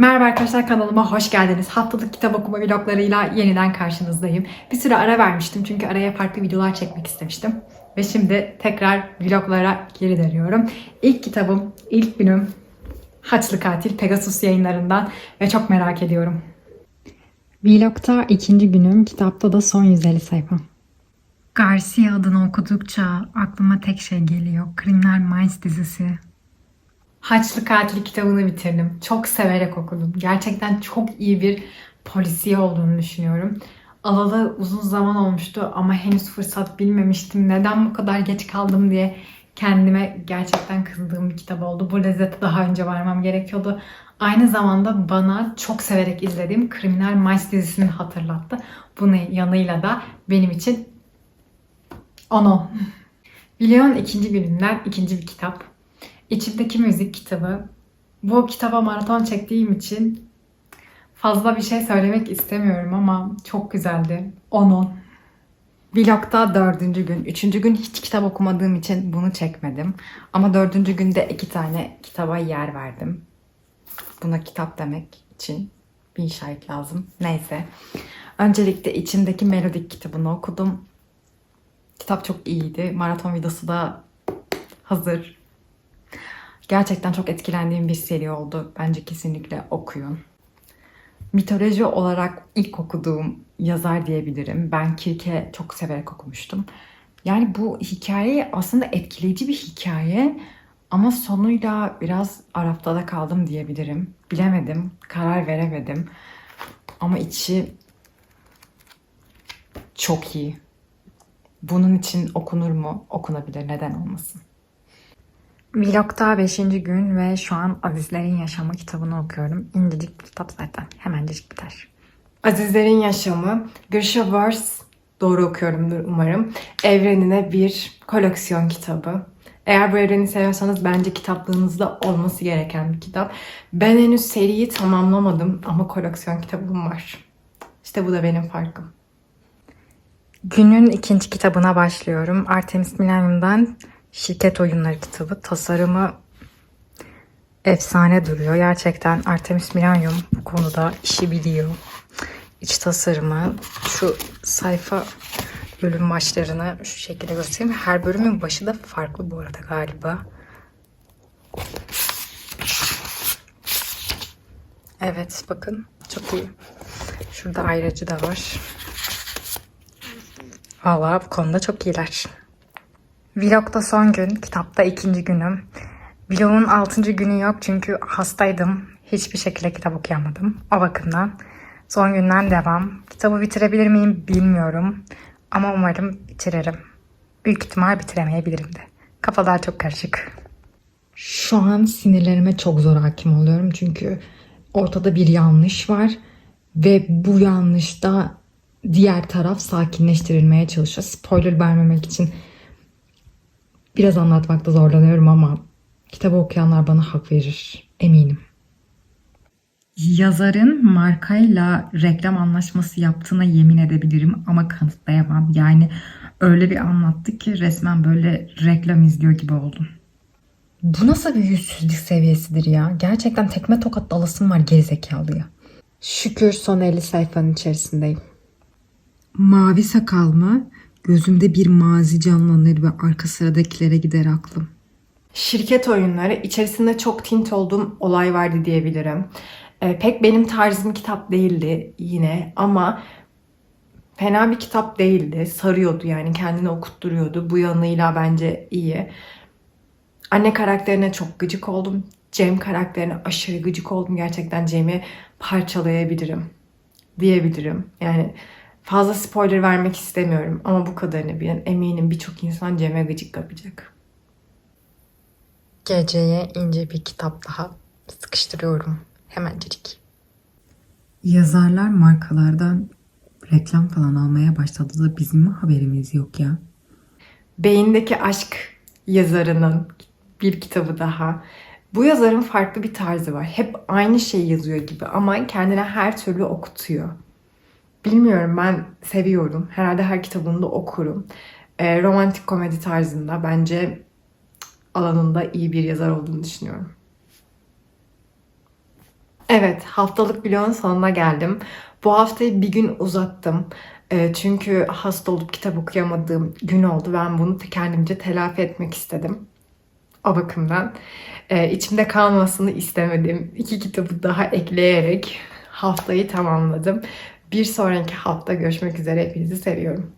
Merhaba arkadaşlar kanalıma hoş geldiniz. Haftalık kitap okuma vloglarıyla yeniden karşınızdayım. Bir süre ara vermiştim çünkü araya farklı videolar çekmek istemiştim. Ve şimdi tekrar vloglara geri dönüyorum. İlk kitabım, ilk günüm Haçlı Katil Pegasus yayınlarından ve çok merak ediyorum. Vlogta ikinci günüm, kitapta da son 150 sayfa. Garcia adını okudukça aklıma tek şey geliyor. Criminal Minds dizisi. Haçlı Katil kitabını bitirdim. Çok severek okudum. Gerçekten çok iyi bir polisiye olduğunu düşünüyorum. Alalı uzun zaman olmuştu ama henüz fırsat bilmemiştim. Neden bu kadar geç kaldım diye kendime gerçekten kızdığım bir kitap oldu. Bu lezzete daha önce varmam gerekiyordu. Aynı zamanda bana çok severek izlediğim Kriminal Minds dizisini hatırlattı. Bunun yanıyla da benim için onu. Vlog'un ikinci gününden ikinci bir kitap. İçimdeki müzik kitabı. Bu kitaba maraton çektiğim için fazla bir şey söylemek istemiyorum ama çok güzeldi. Onun. Vlog'da dördüncü gün. Üçüncü gün hiç kitap okumadığım için bunu çekmedim. Ama dördüncü günde iki tane kitaba yer verdim. Buna kitap demek için bir şahit lazım. Neyse. Öncelikle içimdeki melodik kitabını okudum. Kitap çok iyiydi. Maraton videosu da hazır. Gerçekten çok etkilendiğim bir seri oldu. Bence kesinlikle okuyun. Mitoloji olarak ilk okuduğum yazar diyebilirim. Ben Kirke çok severek okumuştum. Yani bu hikaye aslında etkileyici bir hikaye ama sonuyla biraz araftada kaldım diyebilirim. Bilemedim, karar veremedim. Ama içi çok iyi. Bunun için okunur mu? Okunabilir. Neden olmasın? Vlog'da 5. gün ve şu an Azizlerin Yaşamı kitabını okuyorum. İncecik bir kitap zaten. Hemencecik biter. Azizlerin Yaşamı, Grisha Wars, doğru okuyorumdur umarım. Evrenine bir koleksiyon kitabı. Eğer bu evreni seviyorsanız bence kitaplığınızda olması gereken bir kitap. Ben henüz seriyi tamamlamadım ama koleksiyon kitabım var. İşte bu da benim farkım. Günün ikinci kitabına başlıyorum. Artemis Millennium'dan Şirket Oyunları kitabı. Tasarımı efsane duruyor. Gerçekten Artemis Millennium bu konuda işi biliyor. İç tasarımı, şu sayfa bölüm başlarını şu şekilde göstereyim. Her bölümün başı da farklı bu arada galiba. Evet bakın çok iyi. Şurada ayrıcı da var. Valla bu konuda çok iyiler. Vlogda son gün, kitapta ikinci günüm. Vlogun altıncı günü yok çünkü hastaydım. Hiçbir şekilde kitap okuyamadım. O bakımdan. Son günden devam. Kitabı bitirebilir miyim bilmiyorum. Ama umarım bitiririm. Büyük ihtimal bitiremeyebilirim de. Kafalar çok karışık. Şu an sinirlerime çok zor hakim oluyorum. Çünkü ortada bir yanlış var. Ve bu yanlışta diğer taraf sakinleştirilmeye çalışıyor. Spoiler vermemek için biraz anlatmakta zorlanıyorum ama kitabı okuyanlar bana hak verir. Eminim. Yazarın markayla reklam anlaşması yaptığına yemin edebilirim ama kanıtlayamam. Yani öyle bir anlattı ki resmen böyle reklam izliyor gibi oldum. Bu nasıl bir yüzsüzlük seviyesidir ya? Gerçekten tekme tokat dalasım var gerizekalıya. Şükür son 50 sayfanın içerisindeyim. Mavi sakal mı? Gözümde bir mazi canlanır ve arka sıradakilere gider aklım. Şirket oyunları içerisinde çok tint olduğum olay vardı diyebilirim. Ee, pek benim tarzım kitap değildi yine ama fena bir kitap değildi. Sarıyordu yani kendini okutturuyordu. Bu yanıyla bence iyi. Anne karakterine çok gıcık oldum. Cem karakterine aşırı gıcık oldum. Gerçekten Cem'i parçalayabilirim diyebilirim. Yani fazla spoiler vermek istemiyorum ama bu kadarını bilin. Eminim birçok insan Cem'e gıcık yapacak. Geceye ince bir kitap daha sıkıştırıyorum. Hemencecik. Yazarlar markalardan reklam falan almaya başladı da bizim mi haberimiz yok ya? Beyindeki Aşk yazarının bir kitabı daha. Bu yazarın farklı bir tarzı var. Hep aynı şeyi yazıyor gibi ama kendine her türlü okutuyor. Bilmiyorum ben seviyorum. Herhalde her kitabını da okurum. E, romantik komedi tarzında bence alanında iyi bir yazar olduğunu düşünüyorum. Evet, haftalık vlogun sonuna geldim. Bu haftayı bir gün uzattım. Ee, çünkü hasta olup kitap okuyamadığım gün oldu. Ben bunu kendimce telafi etmek istedim. O bakımdan. Ee, içimde kalmasını istemedim. İki kitabı daha ekleyerek haftayı tamamladım. Bir sonraki hafta görüşmek üzere. Hepinizi seviyorum.